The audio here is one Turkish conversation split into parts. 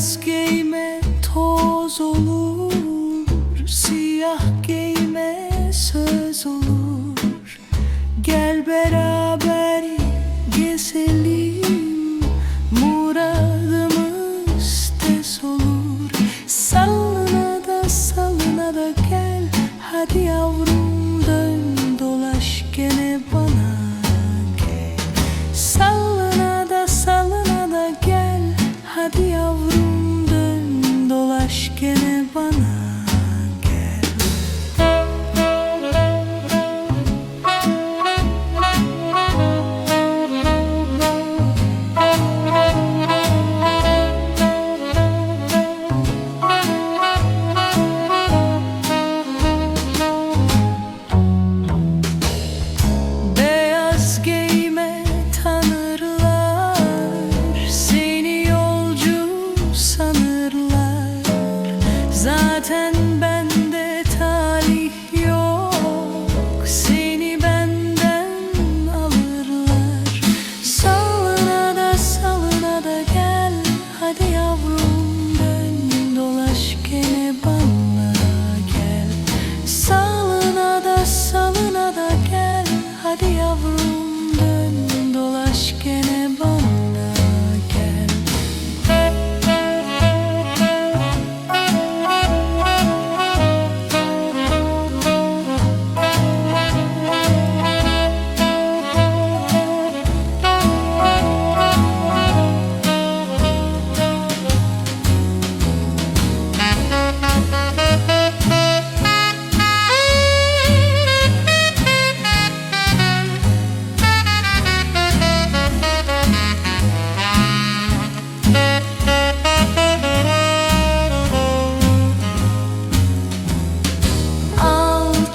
Beyaz giyme toz olur Siyah giyme söz olur. Gel beraber gezelim Muradımız tez olur. Salına da salına da gel Hadi yavrum. bana. got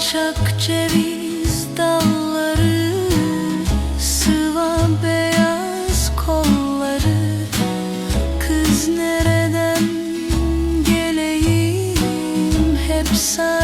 alçak ceviz dalları Sıva beyaz kolları. Kız nereden geleyim? Hep sana